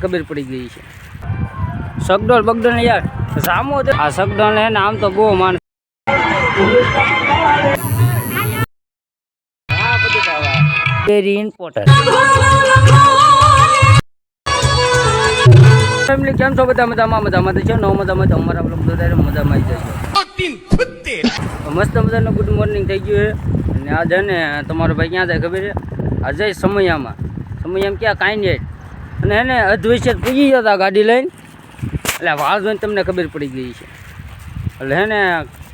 ખબર પડી ગઈ છે. સગડોલ બગડોલ યાર સામો આ સગડોલ ને આમ તો બહુ માન વેરી ઇમ્પોર્ટન્ટ કેમ છો? બધા મજામાં મજામાં છે? નવ મજામાં અમારા મજામાં આવી જશે. મસ્ત મજાનું ગુડ મોર્નિંગ થઈ ગયું છે. અને આજે ને તમારો ભાઈ ક્યાં જાય ખબર છે? આજે સમયામાં. સમયામાં ક્યાં? કાંઈ નહીં. અને એને અધવૈસે પૂજી જતા ગાડી લઈને. એટલે વાળ જોઈને તમને ખબર પડી ગઈ છે. એટલે હે ને,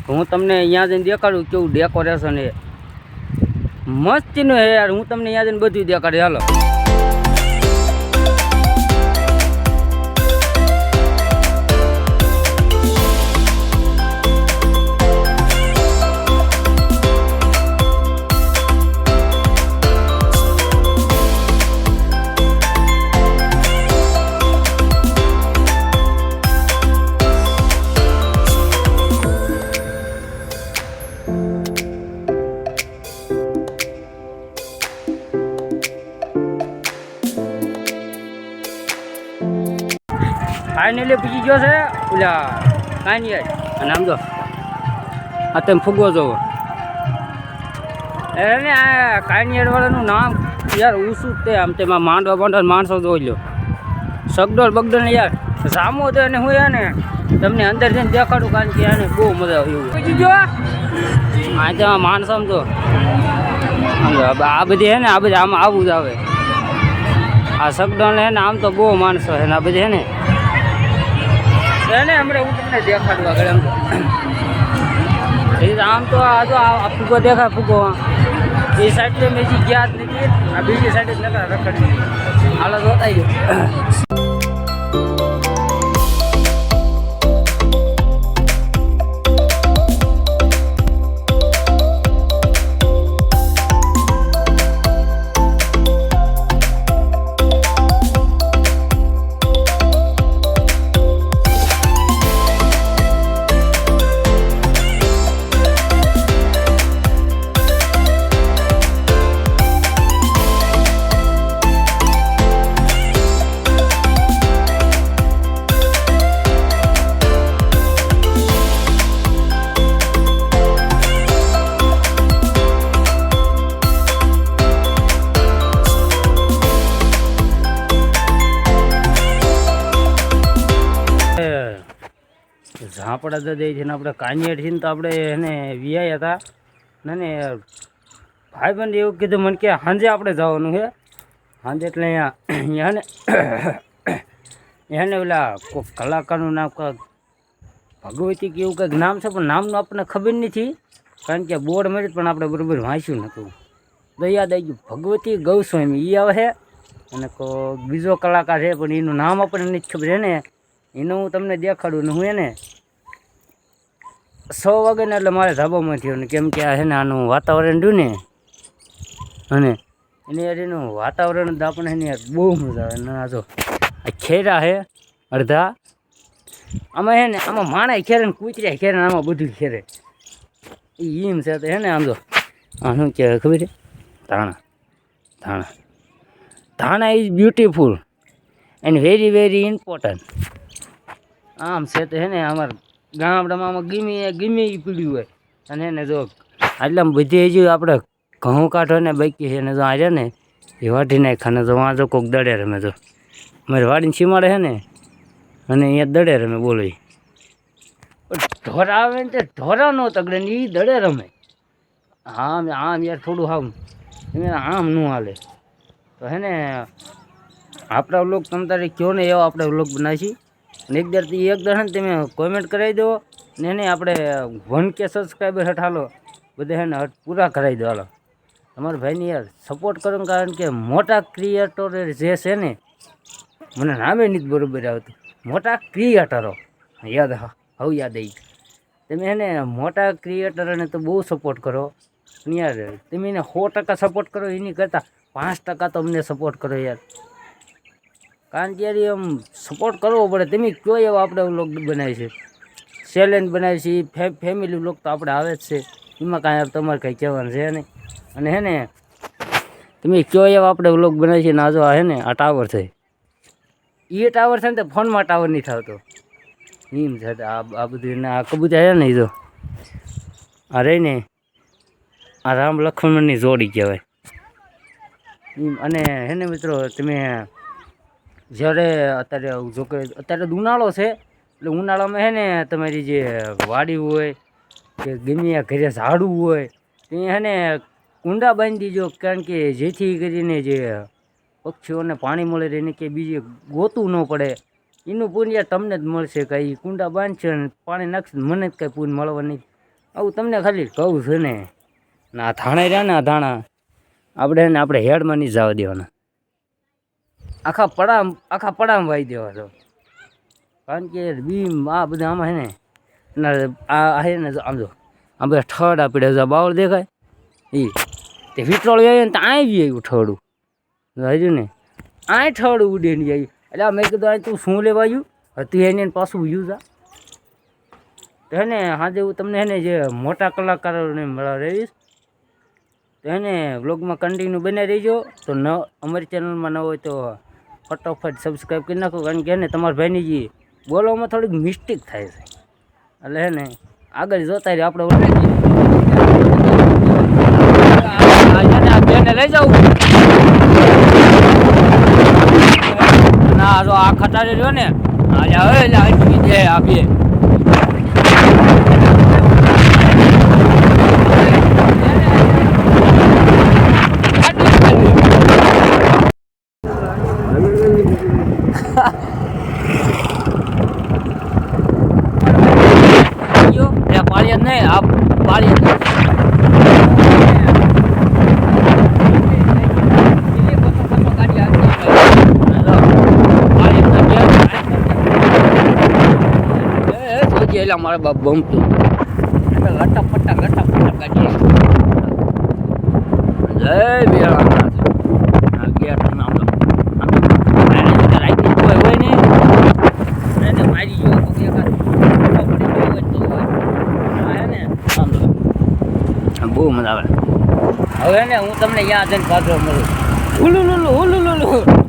હું તમને અહીંયા જઈને દેખાડું કેવું ડેકોરેશન છે મસ્તીનું હે યાર. હું તમને અહીંયા જઈને બધું દેખાડું. હાલો. ફાઇનલી પૂછી ગયો છે ઓલા કાંઈ અને આમ જો આ તમે ફૂગો જોવો. એને આ કાંઈ વાળાનું નામ યાર ઊંચું તે આમ તેમાં માંડવા માંડવા માણસો જોઈ લો સગડોળ બગડોળ ને યાર સામો તો એને હું ને તમને અંદર જઈને દેખાડું કારણ કે આને બહુ મજા આવે પૂછી ગયો? આ તેમાં માણસો તો જો. આ બધી હે ને આ બધી આમાં આવું જ આવે. આ સગડોળ હે ને આમ તો બહુ માણસો છે ને આ બધી હે ને. એને હમણાં હું તમને દેખાડું આગળ એમ. આમ તો આ તો આ ફૂગો દેખાય ફૂગો એ સાઈડ તો મેં ગયા જ નથી. આ બીજી સાઈડ જ નકરા રખડી હાલો જોતા ગયો ઝાપડા તો દે છે ને આપણે કાનિયાડ છીએ ને તો આપણે એને વિયાયા હતા. ને ને ભાઈબંધ એવું કીધું મને કે સાંજે આપણે જવાનું છે સાંજે એટલે અહીંયા ને એને ઓલા કોઈ કલાકારનું નામ કાંઈક ભગવતી કે એવું કંઈક નામ છે, પણ નામનું આપણને ખબર નથી. કારણ કે બોર્ડ મળે પણ આપણે બરાબર વાંચ્યું નહોતું તો યાદ આવી ગયું, ભગવતી ગૌસ્વામી એ આવે છે અને કો બીજો કલાકાર છે, પણ એનું નામ આપણને નથી ખબર. છે ને, એનું હું તમને દેખાડું ને હું એને સો વાગે એટલે મારે ધાબામાં થયો ને કેમ કે આ છે ને આનું વાતાવરણ રહ્યું ને, અને એની એનું વાતાવરણ તો આપણે એની બહુ મજા આવે. ના જો, આ ખેરા છે, અડધા. આમાં છે ને, આમાં માણા ખેરે ને કૂતર્યા ખેરે આમાં બધું ખેરે. એ એમ છે તો હે ને, આમ જો. આ શું કહેવાય ખબર છે? ધાણા. ધાણા. Dhania is beautiful and very very important આમ છે તો હે ને, અમારા ગામડામાં ગીમી ગીમી પીડ્યું હોય. અને એને જો આટલા બધી હજી આપણે ઘઉં કાઢો ને બાકી છે ને જો આજે ને, એ વાટી નાખે ને તો વાં જો કોઈક દડે રમે તો મારી વાડીને સીમાડે છે ને, અને અહીંયા દડે રમે બોલો ઢોરા આવે ને તે ઢોરા નો તગડે ને એ દડે રમે. આમ આમ યાર થોડું આમ આમ ન હાલે. તો હે ને, આપણા વ્લોગ તમ તારે કયો ને એવો આપણે વ્લોગ બનાવીશું? અને એક દર્શન તમે કોમેન્ટ કરાવી દો. ને એને આપણે વન કે સબસ્ક્રાઈબર હેઠા લો બધા એને પૂરા કરાવી દો. હાલો. તમારા ભાઈને યાર સપોર્ટ કરો કારણ કે મોટા ક્રિએટર જે છે ને, મને નામે નથી બરોબર આવતું. મોટા ક્રિએટરો યાદ હવે યાદ આવી તમે એને મોટા ક્રિએટરોને તો બહુ સપોર્ટ કરો. યાર, તમે એને સો ટકા સપોર્ટ કરો એની કરતાં પાંચ ટકા તો અમને સપોર્ટ કરો યાર. કારણ કે યાર એ આમ સપોર્ટ કરવો પડે. તમે કયો એવો આપણે વ્લોગ બનાવી છે ચેલેન્જ બનાવી છે ફે ફેમિલી વ્લોગ તો આપણે આવે જ છે. એમાં કાંઈ તમારે કંઈ કહેવાનું છે નહીં. અને હે ને, તમે કયો એવા આપણે વ્લોગ બનાવીએ છીએ ને આ હે ને, આ ટાવર છે. એ ટાવર છે ને તો ફોનમાં ટાવર નહીં થતો એમ છે આ આ બધું આ કબૂતર છે ને એ જો. આ રહી ને, આ રામ લક્ષ્મણની જોડી કહેવાય. એમ, અને હે ને મિત્રો, તમે જ્યારે અત્યારે જો કે અત્યારે ઉનાળો છે, એટલે ઉનાળામાં હે ને તમારી જે વાડી હોય કે ગમે ઘરે ઝાડું હોય એ હે ને કુંડા બાંધી દીજો. કારણ કે જેથી કરીને જે પક્ષીઓને પાણી મળે એને કે બીજે ગોતું ન પડે. એનું પુણ્ય તમને જ મળશે કંઈ કુંડા બાંધશે ને પાણી નાખશે મને જ કાંઈ પૂન મળવા નહીં. આવું તમને ખાલી કહું છે ને. ના થાણે રહ્યા ને આ ધાણા. આપણે એને આપણે હેડમાં નહીં જવા દેવાના. આખા પડામ આખા પડામ વાઈ દેવા છો કારણ કે બીમ, આ બધા આમાં હે ને આ હે ને, આમ જો, આમ બધા ઠડ આપી દે બાવળ દેખાય? એ તે વિટ્રોળ આવ્યો ને તો બી આવ્યું ઠડું હજુ ને આ ઠડ ઉડે નહીં આવી. એટલે મેં કીધું આ તું શું લેવા આવ્યું? હતી એને પાછું યુઝ આ તો હે ને આજે હું તમને હે ને જે મોટા કલાકારોને મળવા રહીશ તો એને વ્લોગમાં કન્ટિન્યુ બને રહીજો. તો ન, અમારી ચેનલમાં ન હોય તો ફટાફટ સબસ્ક્રાઈબ કરી નાખો કારણ કે ને તમારા ભાઈની જે બોલવામાં થોડીક મિસ્ટેક થાય છે એટલે હે ને આગળ જોતા રહી આપણે લઈ જાઉં ના જો આ ખટારે રહ્યો ને આજે હવે આ બે જો એ પાળિયા જ આ એલા મારા બાપ બમતું ગટા પટ્ટા ગટા પટ્ટા કાઢીએ આ ગયા તમે આમ તો આમ તો રાઈટ કોઈ હોય ને એને મારી જો કોઈ એકાદ પડી ગયો હોય તો હોય આ હે ને આમ તો આમ બહુ મજા આવે હવે ને હું તમને યાદ જઈને પાછો મળું ઉલુ લુલુ ઉલુ લુલુ